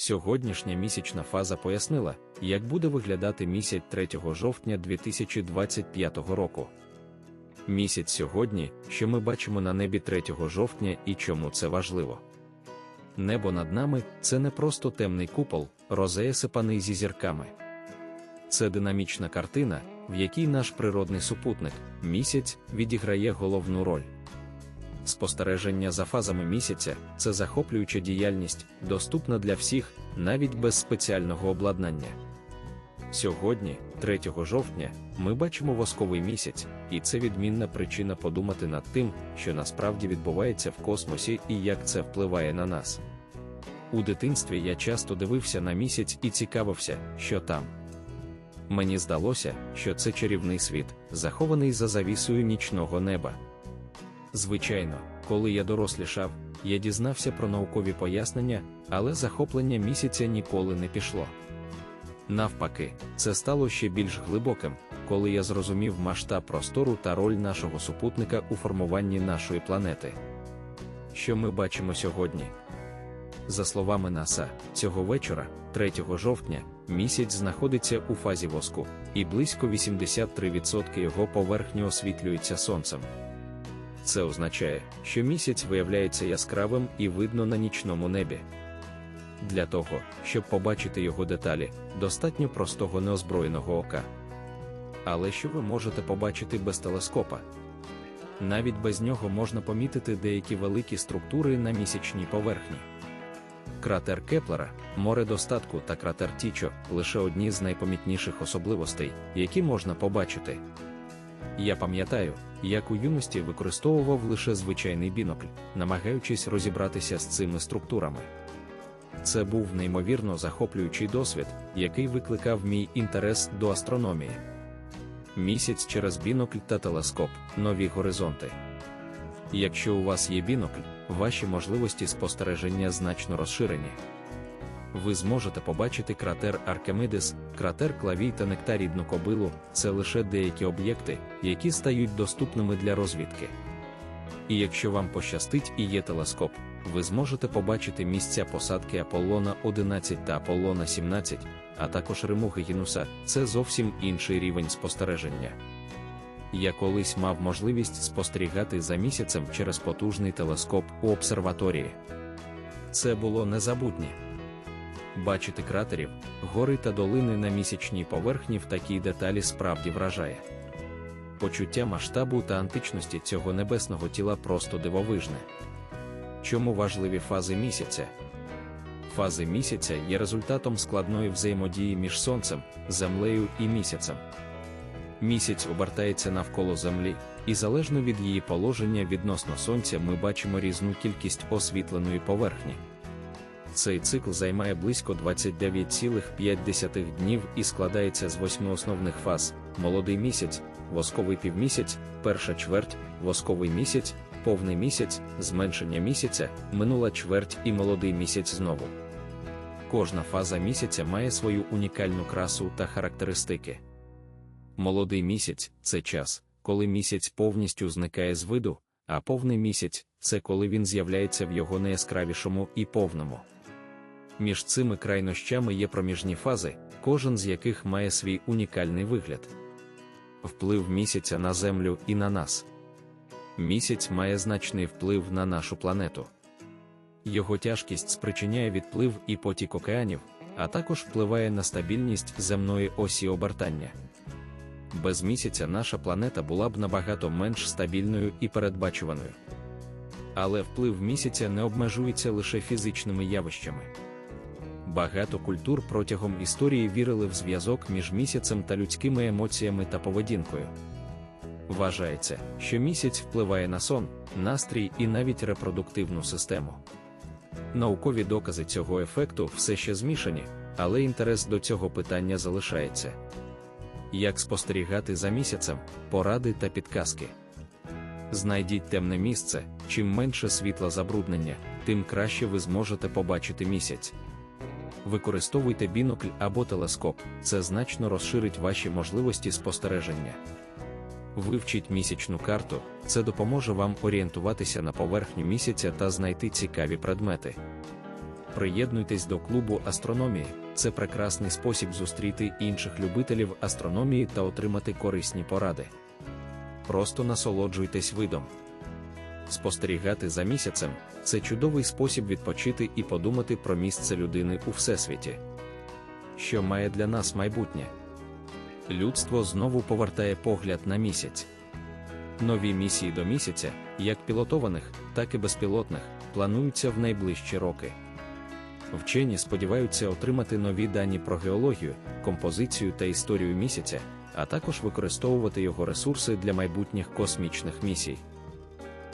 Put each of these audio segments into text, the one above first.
Сьогоднішня місячна фаза пояснила, як буде виглядати місяць 3 жовтня 2025 року. Місяць сьогодні, що ми бачимо на небі 3 жовтня і чому це важливо. Небо над нами це не просто темний купол, розеясипаний зі зірками. Це динамічна картина, в якій наш природний супутник, місяць, відіграє головну роль. Спостереження за фазами місяця це захоплююча діяльність, доступна для всіх, навіть без спеціального обладнання. Сьогодні, 3 жовтня, ми бачимо восковий місяць, і це відмінна причина подумати над тим, що насправді відбувається в космосі і як це впливає на нас. У дитинстві я часто дивився на місяць і цікавився, що там. Мені здалося, що це чарівний світ, захований за завісою нічного неба. Звичайно, коли я дорослішав, я дізнався про наукові пояснення, але захоплення місяця ніколи не пішло. Навпаки, це стало ще більш глибоким, коли я зрозумів масштаб простору та роль нашого супутника у формуванні нашої планети. Що ми бачимо сьогодні? За словами НАСА, цього вечора, 3 жовтня, місяць знаходиться у фазі воску, і близько 83% його поверхні освітлюється сонцем. Це означає, що місяць виявляється яскравим і видно на нічному небі. Для того, щоб побачити його деталі, достатньо простого неозброєного ока. Але що ви можете побачити без телескопа? Навіть без нього можна помітити деякі великі структури на місячній поверхні. Кратер Кеплера, море достатку та кратер Тічо лише одні з найпомітніших особливостей, які можна побачити. Я пам'ятаю, як у юності використовував лише звичайний бінокль, намагаючись розібратися з цими структурами. Це був неймовірно захоплюючий досвід, який викликав мій інтерес до астрономії. Місяць через бінокль та телескоп нові горизонти. Якщо у вас є бінокль, ваші можливості спостереження значно розширені. Ви зможете побачити кратер Аркемидес, кратер Клавій та нектарідну кобилу це лише деякі об'єкти, які стають доступними для розвідки. І якщо вам пощастить і є телескоп, ви зможете побачити місця посадки Аполлона 11 та Аполлона 17, а також римуги Гінуса це зовсім інший рівень спостереження. Я колись мав можливість спостерігати за місяцем через потужний телескоп у обсерваторії. Це було незабутнє. Бачити кратерів, гори та долини на місячній поверхні в такій деталі справді вражає. Почуття масштабу та античності цього небесного тіла просто дивовижне. Чому важливі фази місяця? Фази місяця є результатом складної взаємодії між Сонцем, Землею і місяцем. Місяць обертається навколо Землі, і залежно від її положення відносно Сонця ми бачимо різну кількість освітленої поверхні. Цей цикл займає близько 29,5 днів і складається з восьми основних фаз: молодий місяць, восковий півмісяць, перша чверть, восковий місяць, повний місяць, зменшення місяця, минула чверть і молодий місяць знову. Кожна фаза місяця має свою унікальну красу та характеристики. Молодий місяць це час, коли місяць повністю зникає з виду, а повний місяць це коли він з'являється в його найяскравішому і повному. Між цими крайнощами є проміжні фази, кожен з яких має свій унікальний вигляд. Вплив місяця на Землю і на нас. Місяць має значний вплив на нашу планету. Його тяжкість спричиняє відплив і потік океанів, а також впливає на стабільність земної осі обертання. Без місяця наша планета була б набагато менш стабільною і передбачуваною. Але вплив місяця не обмежується лише фізичними явищами. Багато культур протягом історії вірили в зв'язок між місяцем та людськими емоціями та поведінкою. Вважається, що місяць впливає на сон, настрій і навіть репродуктивну систему. Наукові докази цього ефекту все ще змішані, але інтерес до цього питання залишається. Як спостерігати за місяцем, поради та підказки. Знайдіть темне місце, чим менше світла забруднення, тим краще ви зможете побачити місяць. Використовуйте бінокль або телескоп, це значно розширить ваші можливості спостереження. Вивчіть місячну карту, це допоможе вам орієнтуватися на поверхню місяця та знайти цікаві предмети. Приєднуйтесь до клубу астрономії. Це прекрасний спосіб зустріти інших любителів астрономії та отримати корисні поради. Просто насолоджуйтесь видом. Спостерігати за місяцем це чудовий спосіб відпочити і подумати про місце людини у всесвіті. Що має для нас майбутнє? Людство знову повертає погляд на місяць. Нові місії до місяця, як пілотованих, так і безпілотних, плануються в найближчі роки. Вчені сподіваються отримати нові дані про геологію, композицію та історію місяця, а також використовувати його ресурси для майбутніх космічних місій.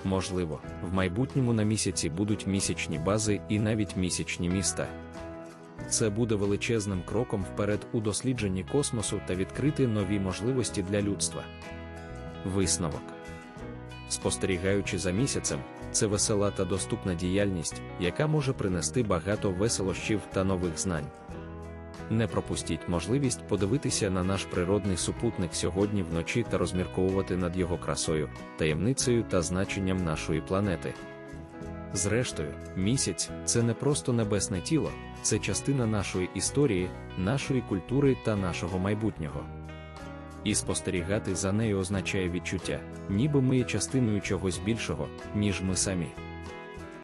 Можливо, в майбутньому на місяці будуть місячні бази і навіть місячні міста. Це буде величезним кроком вперед у дослідженні космосу та відкрити нові можливості для людства. Висновок спостерігаючи за місяцем, це весела та доступна діяльність, яка може принести багато веселощів та нових знань. Не пропустіть можливість подивитися на наш природний супутник сьогодні вночі та розмірковувати над його красою, таємницею та значенням нашої планети. Зрештою, місяць це не просто небесне тіло, це частина нашої історії, нашої культури та нашого майбутнього. І спостерігати за нею означає відчуття, ніби ми є частиною чогось більшого, ніж ми самі.